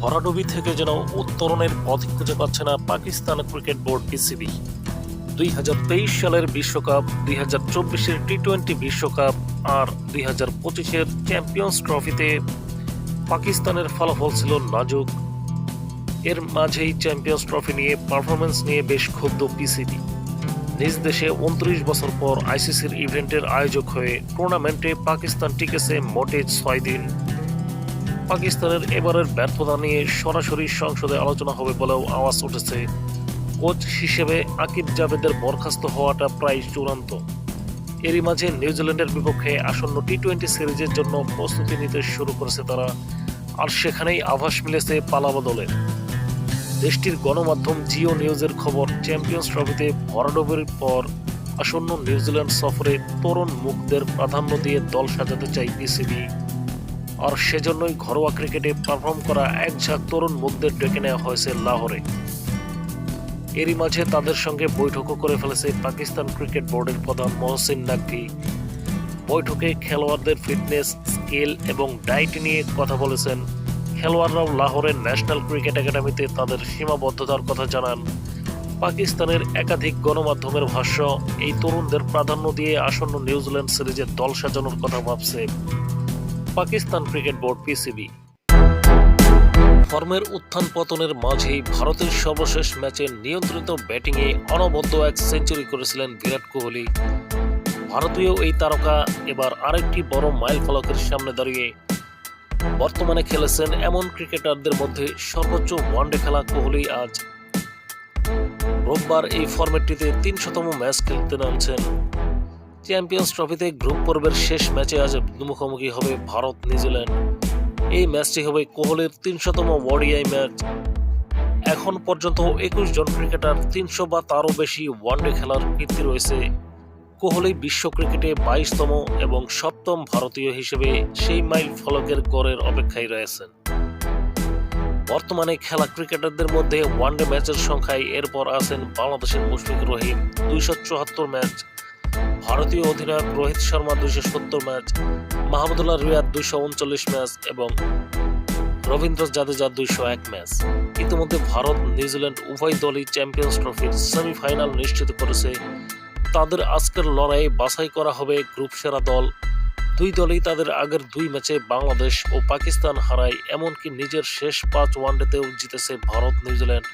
ভরাডুবি থেকে যেন উত্তরণের পথ খুঁজে পাচ্ছে না পাকিস্তান ক্রিকেট বোর্ড পিসিবি। দুই হাজার তেইশ সালের বিশ্বকাপ, দুই হাজার চব্বিশের টি টোয়েন্টি বিশ্বকাপ আর দুই হাজার পঁচিশের চ্যাম্পিয়ন্স ট্রফিতে পাকিস্তানের ফলাফল ছিল নাজুক। এর মাঝেই চ্যাম্পিয়ন্স ট্রফি নিয়ে পারফরমেন্স নিয়ে বেশ ক্ষুব্ধ পিসিবি। নিজ দেশে উনত্রিশ বছর পর আইসিসির ইভেন্টের আয়োজক হয়ে টুর্নামেন্টে পাকিস্তান টিকেছে মোটে ছয় দিন। পাকিস্তানের এবারের ব্যর্থতা নিয়ে সরাসরি সংসদে আলোচনা হবে বলেও আওয়াজ উঠেছে। কোচ হিসেবে আকিব জাভেদের বরখাস্ত হওয়াটা প্রায় চূড়ান্ত। এরই মাঝে নিউজিল্যান্ডের বিপক্ষে আসন্ন টি টোয়েন্টি সিরিজের জন্য প্রস্তুতি নিতে শুরু করেছে তারা। আর সেখানেই আভাস মিলেছে পালাবদলের দেশটির গণমাধ্যম জিও নিউজের খবর, চ্যাম্পিয়ন্স ট্রফিতে ভরাডোবের পর আসন্ন নিউজিল্যান্ড সফরে তরুণ মুখদের প্রাধান্য দিয়ে দল সাজাতে চাই পিসিবি আর সেজন্যই ঘরোয়া ক্রিকেটে পারফর্ম করা এক ঝাঁক তরুণ মুখদের ডেকে নেওয়া হয়েছে লাহোরে। এরই মাঝে তাদের সঙ্গে বৈঠকও করে ফেলেছে পাকিস্তান ক্রিকেট বোর্ডের প্রধান মহসিন নাকভি। বৈঠকে খেলোয়াড়দের ফিটনেস, স্কিল এবং ডায়েট নিয়ে কথা বলেছেন। খেলোয়াড়রাও লাহোরের ন্যাশনাল ক্রিকেট একাডেমিতে তাদের সীমাবদ্ধতার কথা জানান। পাকিস্তানের একাধিক গণমাধ্যমের ভাষ্য, এই তরুণদের প্রাধান্য দিয়ে আসন্ন নিউজিল্যান্ড সিরিজের দল সাজানোর কথা ভাবছে। Pakistan cricket board, PCB. ফর্মের উত্থান পতনের মাঝেই ভারতের সর্বশেষ ম্যাচে নিয়ন্ত্রিত ব্যাটিংয়ে অনবদ্য এক সেঞ্চুরি করেছিলেন বিরাট কোহলি। ভারতীয় এই তারকা এবার আরেকটি বড় মাইল ফলকের সামনে দাঁড়িয়ে বর্তমানে খেলেছেন এমন ক্রিকেটারদের মধ্যে সর্বোচ্চ ওয়ানডে খেলা কোহলি আজ। রোববার এই ফরম্যাটটিতে তিনশতম ম্যাচ খেলতে নামছেন চ্যাম্পিয়ন্স ট্রফিতে গ্রুপ পর্বের শেষ ম্যাচে আজ মুখোমুখি হবে ভারত নিউজিল্যান্ড এই ম্যাচটি হবে কোহলির তিনশোতম ওডিআই ম্যাচ এখন পর্যন্ত একুশ জন ক্রিকেটার তিনশো বা তারও বেশি ওয়ানডে খেলার কীর্তি রয়েছে। কোহলি বিশ্ব ক্রিকেটে বাইশতম এবং সপ্তম ভারতীয় হিসেবে সেই মাইল ফলকের গড়ের অপেক্ষায় রয়েছেন। বর্তমানে খেলা ক্রিকেটারদের মধ্যে ওয়ানডে ম্যাচের সংখ্যায় এরপর আছেন বাংলাদেশের মুশফিকুর রহিম, দুইশো চুয়াত্তর ম্যাচ ভারতীয় অধিনায়ক রোহিত শর্মা দুইশো সত্তর ম্যাচ, মাহমুদুল্লাহ রিয়াদ দুইশো উনচল্লিশ ম্যাচ এবং রবীন্দ্র জাদেজা দুইশো এক ম্যাচ। ইতিমধ্যে ভারত, নিউজিল্যান্ড উভয় দলই চ্যাম্পিয়ন্স ট্রফির সেমিফাইনাল নিশ্চিত করেছে। তাদের আজকের লড়াই বাছাই করা হবে গ্রুপ সেরা দল। দুই দলই তাদের আগের দুই ম্যাচে বাংলাদেশ ও পাকিস্তান হারায়, এমনকি নিজের শেষ পাঁচ ওয়ানডেতেও জিতেছে ভারত, নিউজিল্যান্ড।